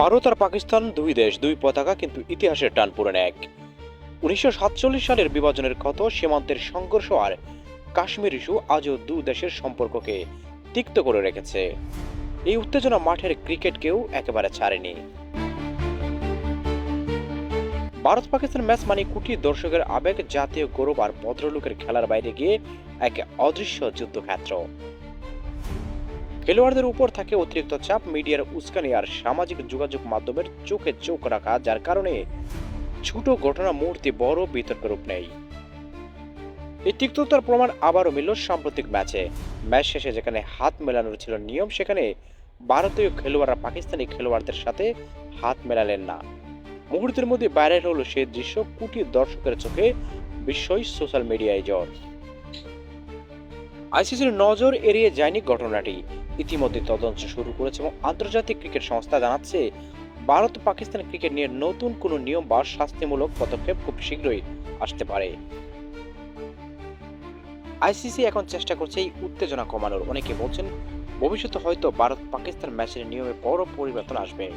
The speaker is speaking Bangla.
ভারত আর পাকিস্তান দুই দেশ, দুই পতাকা কিন্তু ইতিহাসের টান পুরান এক। উনিশশো সালের বিভাজনের ক্ষত সীমান্তের সংঘর্ষ আর কাশ্মীর ইস্যু আজও দু দেশের সম্পর্ককে তিক্ত করে রেখেছে। এই উত্তেজনা মাঠের ক্রিকেটকেও একেবারে ছাড়েনি। ভারত পাকিস্তান ম্যাচ মানে কোটি দর্শকের আবেগ জাতীয় গৌরব আর ভদ্রলোকের খেলার বাইরে গিয়ে এক অদৃশ্য যুদ্ধক্ষেত্র। খেলোয়াড়দের উপর থাকে অতিরিক্ত চাপ, মিডিয়ার উস্কানি আর সামাজিক যোগাযোগ মাধ্যমের চোখে চোখ রাখা, যার কারণে ছোট ঘটনা মুহূর্তে বড় বিতর্ক রূপ নেয়। এই তিক্ততার প্রমাণ আবারও মিলল সাম্প্রতিক ম্যাচে। ম্যাচ শেষে যেখানে হাত মেলানোর ছিল নিয়ম, সেখানে ভারতীয় খেলোয়াড়রা পাকিস্তানি খেলোয়াড়দের সাথে হাত মেলালেন না। মুহূর্তের মধ্যে ভাইরাল হলো সেই দৃশ্য কোটি দর্শকের চোখে বিস্ময়, সোশ্যাল মিডিয়ায় জ্বর। আইসিসির নজর এড়িয়ে যায়নি ঘটনাটি। ইতিমধ্যে তদন্ত শুরু করেছে এবং আন্তর্জাতিক ক্রিকেট সংস্থা জানাচ্ছে, ভারত পাকিস্তান ক্রিকেট নিয়ে নতুন কোনো নিয়ম বা শাস্তিমূলক পদক্ষেপ খুব শীঘ্রই আসতে পারে। আইসিসি এখন চেষ্টা করছে এই উত্তেজনা কমানোর। অনেকে বলছেন, ভবিষ্যতে হয়তো ভারত পাকিস্তান ম্যাচের নিয়মে বড় পরিবর্তন আসবে।